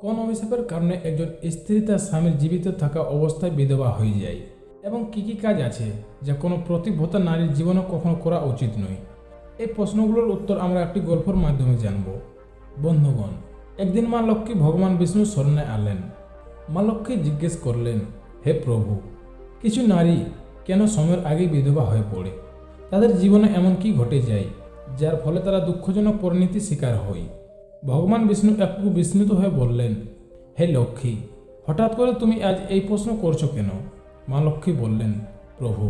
কোন অভিশাপের কারণে একজন স্ত্রী তার স্বামীর জীবিত থাকা অবস্থায় বিধবা হয়ে যায়? এবং কি কি কাজ আছে যা কোনো প্রতিভতা নারীর জীবনে কখনো করা উচিত নয়? এই প্রশ্নগুলোর উত্তর আমরা একটি গল্পের মাধ্যমে জানব। বন্ধুগণ, একদিন মা লক্ষ্মী ভগবান বিষ্ণুর স্মরণে আনলেন। মা লক্ষ্মী জিজ্ঞেস করলেন, হে প্রভু, কিছু নারী কেন সময়ের আগেই বিধবা হয়ে পড়ে? তাদের জীবনে এমন কি ঘটে যায়, যার ফলে তারা দুঃখজনক পরিণতির শিকার হয়? ভগবান বিষ্ণু একটু বিস্মিত হয়ে বললেন, হে লক্ষ্মী, হঠাৎ করে তুমি আজ এই প্রশ্ন করছ কেন? মা লক্ষ্মী বললেন, প্রভু,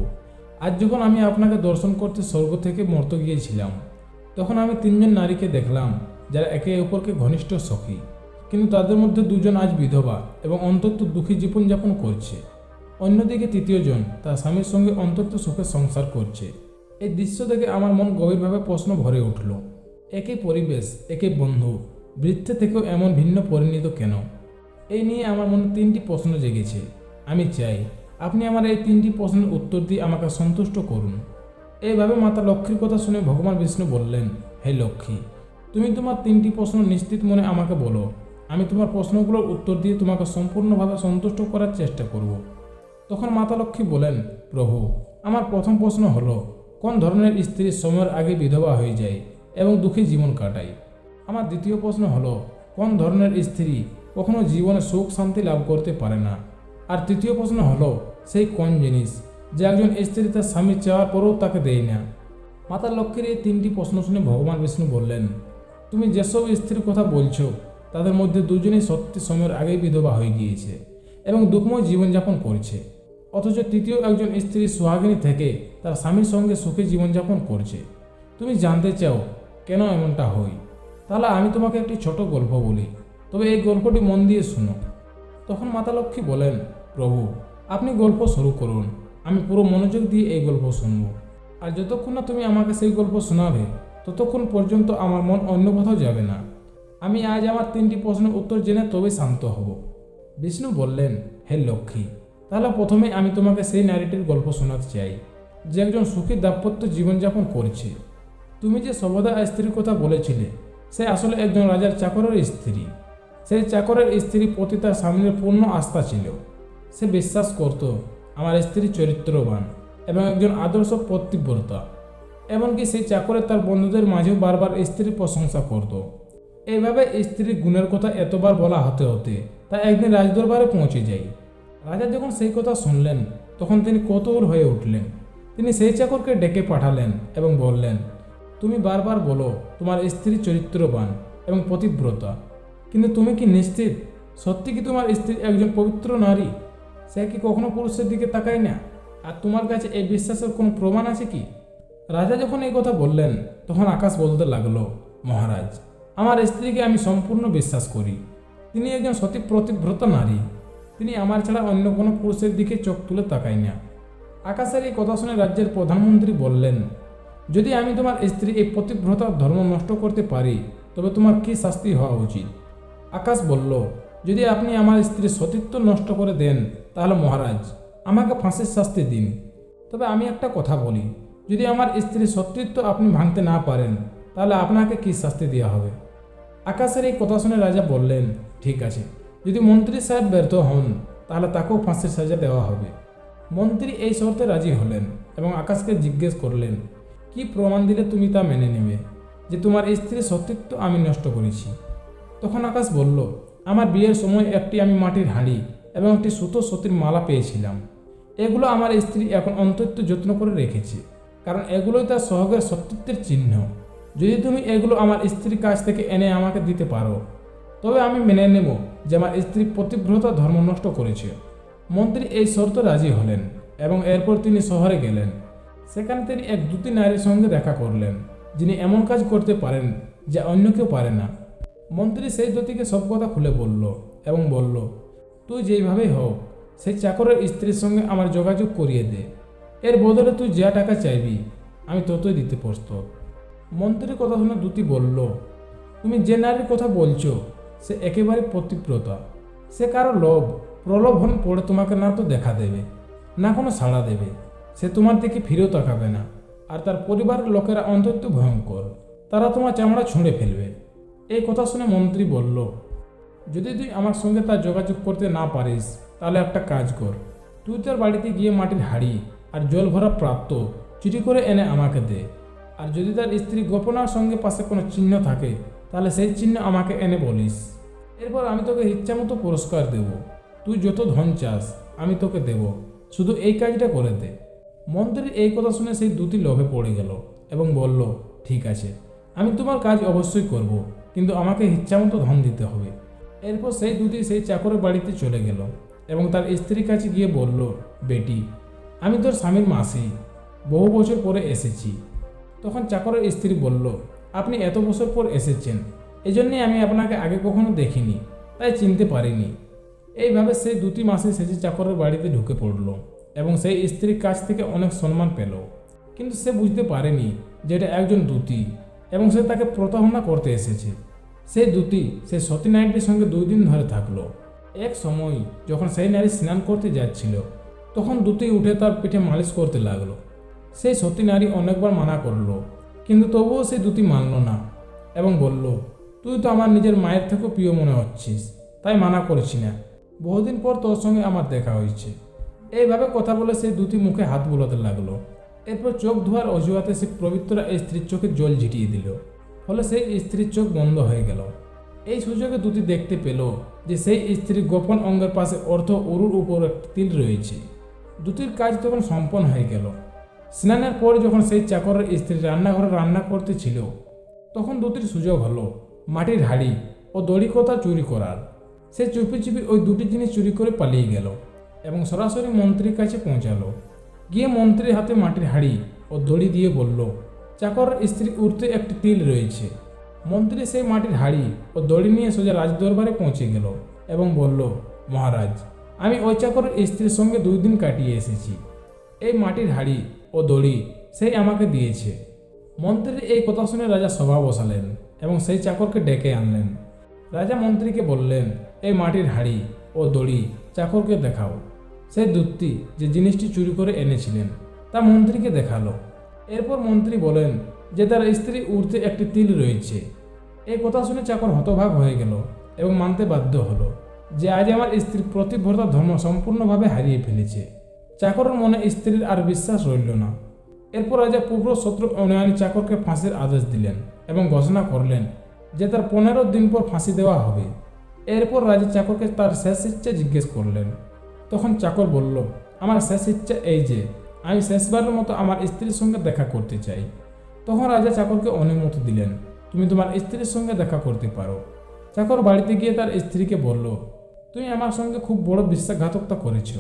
আজ যখন আমি আপনাকে দর্শন করতে স্বর্গ থেকে মর্ত গিয়েছিলাম, তখন আমি তিনজন নারীকে দেখলাম যারা একে অপরকে ঘনিষ্ঠ সখী, কিন্তু তাদের মধ্যে দুজন আজ বিধবা এবং অন্তত দুঃখী জীবনযাপন করছে। অন্যদিকে তৃতীয়জন তার স্বামীর সঙ্গে অন্তত সুখে সংসার করছে। এই দৃশ্য দেখে আমার মন গভীরভাবে প্রশ্ন ভরে উঠল। একই পরিবেশ একই বন্ধু, বৃত্তে থেকেও এমন ভিন্ন পরিণত কেন? এই নিয়ে আমার মনে তিনটি প্রশ্ন জেগেছে। আমি চাই আপনি আমার এই তিনটি প্রশ্নের উত্তর দিয়ে আমাকে সন্তুষ্ট করুন। এইভাবে মাতা লক্ষ্মীর কথা শুনে ভগবান বিষ্ণু বললেন, হে লক্ষ্মী, তুমি তোমার তিনটি প্রশ্ন নিশ্চিত মনে আমাকে বলো। আমি তোমার প্রশ্নগুলোর উত্তর দিয়ে তোমাকে সম্পূর্ণভাবে সন্তুষ্ট করার চেষ্টা করব। তখন মাতা লক্ষ্মী বলেন, প্রভু, আমার প্রথম প্রশ্ন হলো, কোন ধরনের স্ত্রী সময়ের আগে বিধবা হয়ে যায়? এবং দুঃখী জীবন কাটাই। আমার দ্বিতীয় প্রশ্ন হলো, কোন ধরনের স্ত্রী কখনো জীবনে সুখ শান্তি লাভ করতে পারে না? আর তৃতীয় প্রশ্ন হলো, সেই কোন জিনিস যে একজন স্ত্রী তার স্বামী চাওয়ার পরেও তাকে দেয় না? মাতা লক্ষ্মীর এই তিনটি প্রশ্ন শুনে ভগবান বিষ্ণু বললেন, তুমি যেসব স্ত্রীর কথা বলছো, তাদের মধ্যে দুজনেই সত্যি সময়ের আগেই বিধবা হয়ে গিয়েছে এবং দুঃখময় জীবনযাপন করছে। অথচ তৃতীয় একজন স্ত্রী সোহাগিনী থেকে তার স্বামীর সঙ্গে সুখে জীবনযাপন করছে। তুমি জানতে চাও কেন এমনটা হই তাহলে আমি তোমাকে একটি ছোট গল্প বলি। তবে এই গল্পটি মন দিয়ে শুনো। তখন মাতা লক্ষ্মী বলেন, প্রভু, আপনি গল্প শুরু করুন। আমি পুরো মনোযোগ দিয়ে এই গল্প শুনব। আর যতক্ষণ না তুমি আমাকে সেই গল্প শোনাবে, ততক্ষণ পর্যন্ত আমার মন অন্য কোথাও যাবে না। আমি আজ আমার তিনটি প্রশ্নের উত্তর জেনে তবে শান্ত হব। বিষ্ণু বললেন, হে লক্ষ্মী, তাহলে প্রথমে আমি তোমাকে সেই নারীটির গল্প শোনাতে চাই। যে একজন সুখী দাম্পত্য জীবনযাপন করছে। তুমি যে সবদা স্ত্রীর কথা বলেছিলে, সে আসলে একজন রাজার চাকরের স্ত্রী। সেই চাকরের স্ত্রী প্রতি তার স্বামীর পূর্ণ আস্থা ছিল। সে বিশ্বাস করত, আমার স্ত্রী চরিত্রবান এবং একজন আদর্শ পতিব্রতা এমনকি সেই চাকরে তার বন্ধুদের মাঝেও বারবার স্ত্রীর প্রশংসা করত। এইভাবে স্ত্রীর গুণের কথা এতবার বলা হতে হতে তা একদিন রাজদরবারে পৌঁছে যায়। রাজা যখন সেই কথা শুনলেন, তখন তিনি কৌতূহল হয়ে উঠলেন। তিনি সেই চাকরকে ডেকে পাঠালেন এবং বললেন তুমি বারবার বলো, তোমার স্ত্রী চরিত্রবান এবং পতিব্রতা। কিন্তু তুমি কি নিশ্চিত? সত্যি কি তোমার স্ত্রী একজন পবিত্র নারী? সে কি কখনো পুরুষের দিকে তাকায় না? আর তোমার কাছে এই বিশ্বাসের কোনো প্রমাণ আছে কি? রাজা যখন এই কথা বললেন, তখন আকাশ বলতে লাগল, মহারাজ, আমার স্ত্রীকে আমি সম্পূর্ণ বিশ্বাস করি। তিনি একজন সতী প্রতিব্রত নারী। তিনি আমার ছাড়া অন্য কোনো পুরুষের দিকে চোখ তুলে তাকায় না। আকাশের এই কথা শুনে রাজ্যের প্রধানমন্ত্রী বললেন যদি আমি তোমার স্ত্রী এই প্রতিব্রতার ধর্ম নষ্ট করতে পারি, তবে তোমার কি শাস্তি হওয়া উচিত? আকাশ বলল, যদি আপনি আমার স্ত্রীর সতীত্ব নষ্ট করে দেন, তাহলে মহারাজ, আমাকে ফাঁসির শাস্তি দিন। তবে আমি একটা কথা বলি, যদি আমার স্ত্রীর সতীত্ব আপনি ভাঙতে না পারেন, তাহলে আপনাকে কি শাস্তি দেওয়া হবে? আকাশের এই কথা শুনে রাজা বললেন, ঠিক আছে, যদি মন্ত্রী সাহেব ব্যর্থ হন, তাহলে তাকেও ফাঁসির সাজা দেওয়া হবে। মন্ত্রী এই শর্তে রাজি হলেন এবং আকাশকে জিজ্ঞেস করলেন কি প্রমাণ দিলে তুমি তা মেনে নেবে? যে তোমার স্ত্রীর সতীত্ব আমি নষ্ট করেছি। তখন আকাশ বলল, আমার বিয়ের সময় একটি আমি মাটির হাঁড়ি এবং একটি সুতো সতীর মালা পেয়েছিলাম। এগুলো আমার স্ত্রী এখন অন্তত যত্ন করে রেখেছে, কারণ এগুলোই তার সহগের সত্যত্বের চিহ্ন। যদি তুমি এগুলো আমার স্ত্রীর কাছ থেকে এনে আমাকে দিতে পারো, তবে আমি মেনে নেব যে আমার স্ত্রী প্রতিব্রতা ধর্ম নষ্ট করেছে। মন্ত্রী এই শর্ত রাজি হলেন এবং এরপর তিনি শহরে গেলেন। সেখানে তিনি এক দুটি নারীর সঙ্গে দেখা করলেন, যিনি এমন কাজ করতে পারেন যা অন্য কেউ পারে না। মন্ত্রী সেই জ্যোতিকে সব কথা খুলে বলল এবং বলল, তুই যেইভাবেই হোক, সেই চাকরের স্ত্রীর সঙ্গে আমার যোগাযোগ করিয়ে দে। এর বদলে তুই যা টাকা চাইবি, আমি ততই দিতে প্রস্তুত। মন্ত্রীর কথা শুনে দুটি বলল, তুমি যে নারীর কথা বলছো, সে একেবারে প্রতিপ্রতা সে কারও লোভ, প্রলোভন পড়ে তোমাকে না তো দেখা দেবে, না কোনো সাড়া দেবে। সে তোমার দিকে ফিরেও তাকাবে না, আর তার পরিবারের লোকেরা অন্তত ভয়ঙ্কর। তারা তোমার চামড়া ছুঁড়ে ফেলবে। এই কথা শুনে মন্ত্রী বলল, যদি তুই আমার সঙ্গে তার যোগাযোগ করতে না পারিস, তাহলে একটা কাজ কর। তুই তার বাড়িতে গিয়ে মাটির হাড়ি আর জল ভরা প্রাপ্ত চুরি করে এনে আমাকে দে। আর যদি তার স্ত্রী গোপনার সঙ্গে পাশে কোনো চিহ্ন থাকে, তাহলে সেই চিহ্ন আমাকে এনে বলিস। এরপর আমি তোকে ইচ্ছামতো পুরস্কার দেব। তুই যত ধন চাস, আমি তোকে দেব। শুধু এই কাজটা করে দে। মন্ত্রীর এই কথা শুনে সেই দুটি লোভে পড়ে গেল এবং বলল, ঠিক আছে, আমি তোমার কাজ অবশ্যই করব, কিন্তু আমাকে ইচ্ছামতো ধন দিতে হবে। এরপর সেই দুটি সেই চাকরের বাড়িতে চলে গেল এবং তার স্ত্রীর কাছে গিয়ে বলল, বেটি, আমি তোর স্বামীর মাসি, বহু বছর পরে এসেছি। তখন চাকরের স্ত্রী বলল, আপনি এত বছর পর এসেছেন এজন্যই আমি আপনাকে আগে কখনো দেখিনি, তাই চিনতে পারিনি। এইভাবে সেই দুটি মাসে সেচে চাকরের বাড়িতে ঢুকে পড়ল। এবং সেই স্ত্রীর কাছ থেকে অনেক সম্মান পেল। কিন্তু সে বুঝতে পারেনি যে এটা একজন দূতি এবং সে তাকে প্রতারণা করতে এসেছে। সেই দূতি, সেই সতী নারীটির সঙ্গে দুই দিন ধরে থাকল। এক সময় যখন সেই নারী স্নান করতে যাচ্ছিল, তখন দূতি উঠে তার পিঠে মালিশ করতে লাগল। সেই সতী নারী অনেকবার মানা করল, কিন্তু তবুও সেই দুটি মানল না এবং বলল, তুই তো আমার নিজের মায়ের থেকেও প্রিয় মনে হচ্ছিস, তাই মানা করেছি না। বহুদিন পর তোর সঙ্গে আমার দেখা হয়েছে। এইভাবে কথা বলে সেই দুটি মুখে হাত বুলাতে লাগল। এরপর চোখ ধোয়ার অজুহাতে সে পবিত্রা এই স্ত্রীর চোখে জল ঝিটিয়ে দিল। ফলে সেই স্ত্রীর চোখ বন্ধ হয়ে গেল। এই সুযোগে দুটি দেখতে পেল যে সেই স্ত্রীর গোপন অঙ্গের পাশে অর্থ অরুর উপর একটি তিল রয়েছে। দুটির কাজ তখন সম্পন্ন হয়ে গেল। স্নানের পর যখন সেই চাকরের স্ত্রী রান্নাঘরে রান্না করতে ছিল, তখন দুটির সুযোগ হলো মাটির হাড়ি ও দড়ি কথা চুরি করার। সে চুপি চুপি ওই দুটি জিনিস চুরি করে পালিয়ে গেল। এবং সরাসরি মন্ত্রীর কাছে পৌঁছালো। গিয়ে মন্ত্রীর হাতে মাটির হাড়ি ও দড়ি দিয়ে বলল চাকরের স্ত্রী উঠতে একটি তিল রয়েছে। মন্ত্রী সেই মাটির হাড়ি ও দড়ি নিয়ে সোজা রাজদরবারে পৌঁছে গেল এবং বলল, মহারাজ, আমি ওই চাকরের স্ত্রীর সঙ্গে দুই দিন কাটিয়ে এসেছি। এই মাটির হাড়ি ও দড়ি সেই আমাকে দিয়েছে। মন্ত্রীর এই কথা শুনে রাজা সভা বসালেন এবং সেই চাকরকে ডেকে আনলেন। রাজা মন্ত্রীকে বললেন, এই মাটির হাড়ি ও দড়ি চাকরকে দেখাও। সেই দূতটি যে জিনিসটি চুরি করে এনেছিলেন, তা মন্ত্রীকে দেখাল। এরপর মন্ত্রী বলেন যে তার স্ত্রী উড়তে একটি তিল রয়েছে। এই কথা শুনে চাকর হতভাগ হয়ে গেল এবং মানতে বাধ্য হলো যে আজ আমার স্ত্রী প্রতিভ্রতা ধর্ম সম্পূর্ণভাবে হারিয়ে ফেলেছে। চাকরের মনে স্ত্রীর আর বিশ্বাস রইল না। এরপর রাজা পূর্ব শত্রু অনুয়ানী চাকরকে ফাঁসির আদেশ দিলেন এবং ঘোষণা করলেন যে তার পনেরো দিন পর ফাঁসি দেওয়া হবে। এরপর রাজা চাকরকে তার শেষ ইচ্ছা জিজ্ঞেস করলেন। তখন চাকর বলল, আমার শেষ ইচ্ছা এই যে, আমি শেষবারের মতো আমার স্ত্রীর সঙ্গে দেখা করতে চাই। তখন রাজা চাকরকে অনুমতি দিলেন, তুমি তোমার স্ত্রীর সঙ্গে দেখা করতে পারো। চাকর বাড়িতে গিয়ে তার স্ত্রীকে বলল, তুমি আমার সঙ্গে খুব বড় বিশ্বাসঘাতকতা করেছ।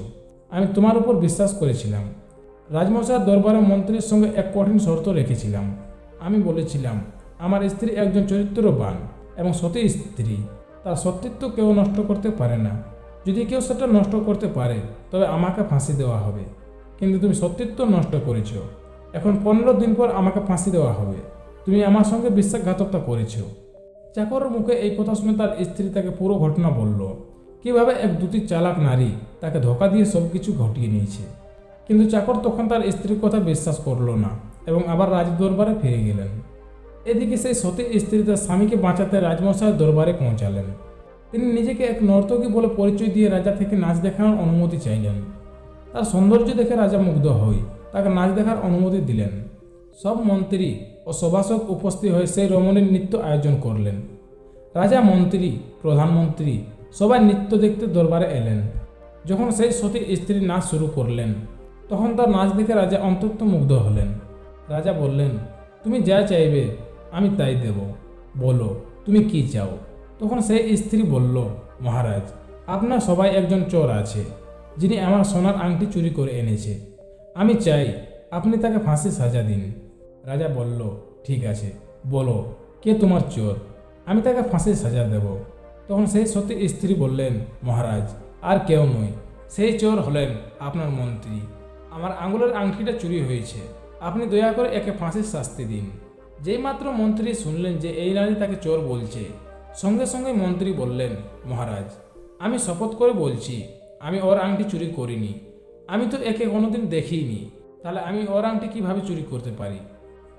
আমি তোমার উপর বিশ্বাস করেছিলাম। রাজমশার দরবারে মন্ত্রীর সঙ্গে এক কঠিন শর্ত রেখেছিলাম। আমি বলেছিলাম, আমার স্ত্রী একজন চরিত্রবান এবং সতী স্ত্রী। তার সত্যিত্ব কেউ নষ্ট করতে পারে না। যদি কেউ সেটা নষ্ট করতে পারে, তবে আমাকে ফাঁসি দেওয়া হবে। কিন্তু তুমি সত্যিত্ব নষ্ট করেছ। এখন পনেরো দিন পর আমাকে ফাঁসি দেওয়া হবে। তুমি আমার সঙ্গে বিশ্বাসঘাতকতা করেছ। চাকরের মুখে এই কথা শুনে তার স্ত্রী তাকে পুরো ঘটনা বলল। কীভাবে এক দুটি চালাক নারী তাকে ধোকা দিয়ে সব কিছু ঘটিয়ে নিয়েছে। কিন্তু চাকর তখন তার স্ত্রীর কথা বিশ্বাস করল না এবং আবার রাজদরবারে ফিরে গেলেন। এদিকে সেই সতী স্ত্রী তার স্বামীকে বাঁচাতে রাজমশাইয়ের দরবারে পৌঁছালেন। তিনি নিজেকে এক নর্তকী বলে পরিচয় দিয়ে রাজা থেকে নাচ দেখানোর অনুমতি চাইলেন। তার সৌন্দর্য দেখে রাজা মুগ্ধ হয়ে তাকে নাচ দেখার অনুমতি দিলেন। সব মন্ত্রী ও সভাসক উপস্থিত হয়ে সেই রমণীর নৃত্য আয়োজন করলেন। রাজা, মন্ত্রী, প্রধানমন্ত্রী সবাই নৃত্য দেখতে দরবারে এলেন। যখন সেই সতী স্ত্রী নাচ শুরু করলেন, তখন তার নাচ দেখে রাজা অন্তত মুগ্ধ হলেন। রাজা বললেন, তুমি যা চাইবে আমি তাই দেব। বলো, তুমি কি চাও? তখন সেই স্ত্রী বলল, মহারাজ, আপনার সবাই একজন চোর আছে, যিনি আমার সোনার আংটি চুরি করে এনেছে। আমি চাই আপনি তাকে ফাঁসি সাজা দিন। রাজা বলল, ঠিক আছে, বলো, কে তোমার চোর? আমি তাকে ফাঁসির সাজা দেব। তখন সেই সতী স্ত্রী বললেন, মহারাজ, আর কেউ নয় সেই চোর হলেন আপনার মন্ত্রী। আমার আঙুলের আংটিটা চুরি হয়েছে। আপনি দয়া করে একে ফাঁসির শাস্তি দিন। যেই মাত্র মন্ত্রী শুনলেন যে এই নারী তাকে চোর বলছে, সঙ্গে সঙ্গে মন্ত্রী বললেন, মহারাজ, আমি শপথ করে বলছি, আমি ওর আংটি চুরি করিনি, আমি তো একে কোনোদিন দেখিনি, তাহলে আমি ওর আংটি কীভাবে চুরি করতে পারি?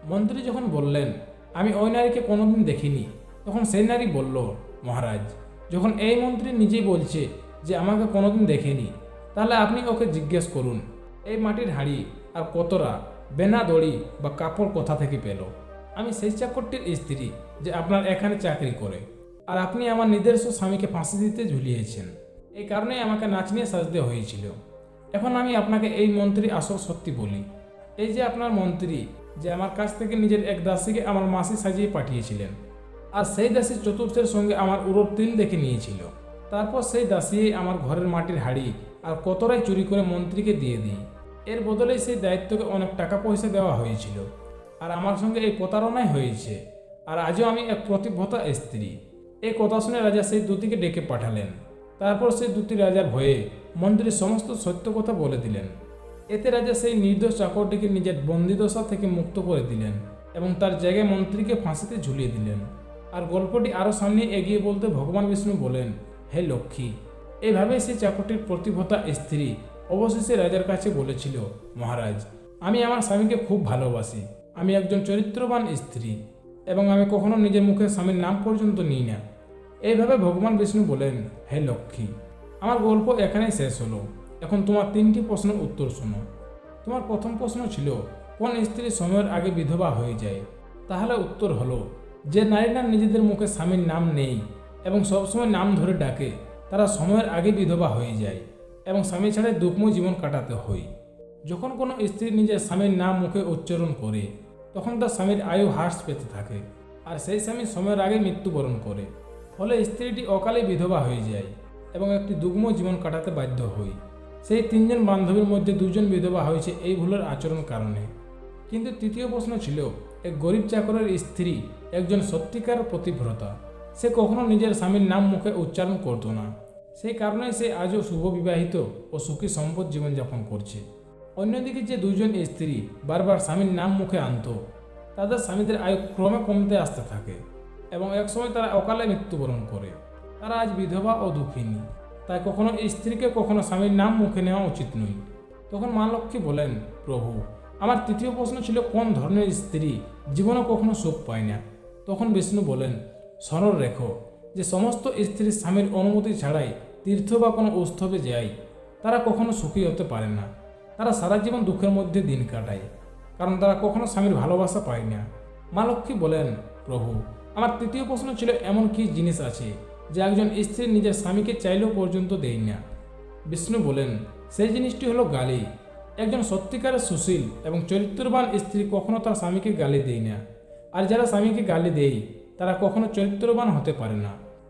মন্ত্রী যখন বললেন, আমি ওই নারীকে কোনোদিন দেখিনি, তখন সেই নারী বলল, মহারাজ, যখন এই মন্ত্রী নিজেই বলছে যে আমাকে কোনোদিন দেখেনি, তাহলে আপনি ওকে জিজ্ঞেস করুন, এই মাটির হাঁড়ি আর কতরা বেনা দড়ি বা কাপড় কোথা থেকে পেল? আমি সেই চাকরটির স্ত্রী যে আপনার এখানে চাকরি করে। আর আপনি আমার নিজস্ব স্বামীকে ফাঁসি দিতে ঝুলিয়েছেন। এই কারণেই আমাকে নাচ নিয়ে সাজতে হয়েছিল। এখন আমি আপনাকে এই মন্ত্রী আসল সত্যি বলি। এই যে আপনার মন্ত্রী, যে আমার কাছ থেকে নিজের এক দাসীকে আমার মাসি সাজিয়ে পাঠিয়েছিলেন, আর সেই দাসী চতুর্থের সঙ্গে আমার উরব তিল দেখে নিয়েছিল। তারপর সেই দাসী আমার ঘরের মাটির হাড়ি আর কতরাই চুরি করে মন্ত্রীকে দিয়ে দিই। এর বদলে সেই দায়িত্বকে অনেক টাকা পয়সা দেওয়া হয়েছিল। আর আমার সঙ্গে এই প্রতারণাই হয়েছে। আর আজও আমি এক প্রতিভতা স্ত্রী। এই কথা শুনে রাজা সেই দুটিকে ডেকে পাঠালেন। তারপর সেই দুটি রাজার ভয়ে মন্ত্রী সমস্ত সত্য কথা বলে দিলেন। এতে রাজা সেই নির্দোষ চাকরটিকে নিজের বন্দিদশা থেকে মুক্ত করে দিলেন এবং তার জায়গায় মন্ত্রীকে ফাঁসিতে ঝুলিয়ে দিলেন। আর গল্পটি আরও সামনে এগিয়ে বলতে ভগবান বিষ্ণু বলেন, হে লক্ষ্মী এইভাবে সেই চাকরটির প্রতিভতা স্ত্রী অবশেষে রাজার কাছে বলেছিল, মহারাজ, আমি আমার স্বামীকে খুব ভালোবাসি। আমি একজন চরিত্রবান স্ত্রী এবং আমি কখনো নিজের মুখে স্বামীর নাম পর্যন্ত নিই না। এইভাবে ভগবান বিষ্ণু বলেন, হে লক্ষ্মী, আমার গল্প এখানেই শেষ হলো। এখন তোমার তিনটি প্রশ্নের উত্তর শোনো। তোমার প্রথম প্রশ্ন ছিল, কোন স্ত্রী সময়ের আগে বিধবা হয়ে যায়? তাহলে উত্তর হলো, যে নারীরা নিজেদের মুখে স্বামীর নাম নেই এবং সবসময় নাম ধরে ডাকে, তারা সময়ের আগে বিধবা হয়ে যায় এবং স্বামী ছাড়াই দুঃখময় জীবন কাটাতে হয়। যখন কোনো স্ত্রী নিজের স্বামীর নাম মুখে উচ্চারণ করে তখন তার স্বামীর আয়ু হ্রাস পেতে থাকে আর সেই স্বামী সময়ের আগে মৃত্যুবরণ করে। ফলে স্ত্রীটি অকালে বিধবা হয়ে যায় এবং একটি দুগ্ম জীবন কাটাতে বাধ্য হই। সেই তিনজন বান্ধবীর মধ্যে দুজন বিধবা হয়েছে এই ভুলের আচরণ কারণে। কিন্তু তৃতীয় প্রশ্ন ছিল এক গরিব চাকরের স্ত্রী একজন সত্যিকার প্রতিভ্রতা সে কখনো নিজের স্বামীর নাম মুখে উচ্চারণ করতো না। সেই কারণে সে আজও শুভ বিবাহিত ও সুখী সম্পদ জীবনযাপন করছে। অন্যদিকে যে দুজন স্ত্রী বারবার স্বামীর নাম মুখে আনতো, তাদের স্বামীদের আয়ু ক্রমে কমতে আসতে থাকে এবং একসময় তারা অকালে মৃত্যুবরণ করে। তারা আজ বিধবা ও দুঃখিনী। তাই কখনো স্ত্রীকে কখনো স্বামীর নাম মুখে নেওয়া উচিত নয়। তখন মা লক্ষ্মী বলেন, প্রভু, আমার তৃতীয় প্রশ্ন ছিল, কোন ধরনের স্ত্রী জীবনে কখনো সুখ পায় না? তখন বিষ্ণু বলেন স্মরণ রেখো যে সমস্ত স্ত্রী স্বামীর অনুমতি ছাড়াই তীর্থ বা কোনো উৎসবে যায়, তারা কখনো সুখী হতে পারে না। তারা সারা জীবন দুঃখের মধ্যে দিন কাটায়। কারণ তারা কখনো স্বামীর ভালোবাসা পায় না। মা লক্ষ্মী বলেন, প্রভু, আমার তৃতীয় প্রশ্ন ছিল, এমন কি জিনিস আছে যে একজন স্ত্রী নিজের স্বামীকে চাইলেও পর্যন্ত দেয় না? বিষ্ণু বলেন, সেই জিনিসটি হলো গালি। একজন সত্যিকারের সুশীল এবং চরিত্রবান স্ত্রী কখনো তার স্বামীকে গালি দেয় না। আর যারা স্বামীকে গালি দেয়, তারা কখনো চরিত্রবান হতে পারে না।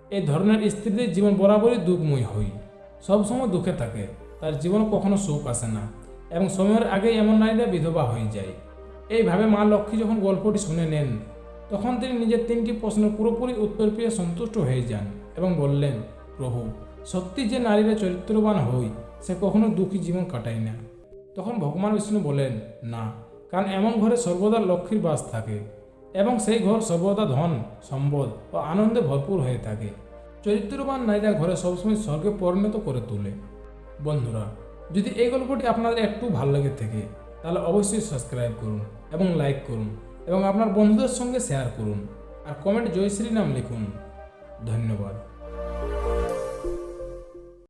এই ধরনের স্ত্রীদের জীবন বরাবরই দুঃখময় হয়। সবসময় দুঃখে থাকে। তার জীবন কখনো সুখ আসে না। এবং সময়ের আগেই এমন নারীরা বিধবা হয়ে যায়। এইভাবে মা লক্ষ্মী যখন গল্পটি শুনে নেন, তখন তিনি নিজের তিনটি প্রশ্নের পুরোপুরি উত্তর পেয়ে সন্তুষ্ট হয়ে যান এবং বললেন, প্রভু, সত্যি যে নারীরা চরিত্রবান হই, সে কখনো দুঃখী জীবন কাটায় না। তখন ভগবান বিষ্ণু বলেন, না, কারণ এমন ঘরে সর্বদা লক্ষ্মীর বাস থাকে এবং সেই ঘর সর্বদা ধন, সম্পদ ও আনন্দে ভরপুর হয়ে থাকে। চরিত্রবান নারীরা ঘরে সবসময় স্বর্গে পরিণত করে তোলে। বন্ধুরা যদি এই গল্পটি আপনাদের একটু ভালো লেগে থাকে, তাহলে অবশ্যই সাবস্ক্রাইব করুন এবং লাইক করুন এবং আপনার বন্ধুদের সঙ্গে শেয়ার করুন। আর কমেন্ট জয়শ্রী নাম লিখুন। ধন্যবাদ।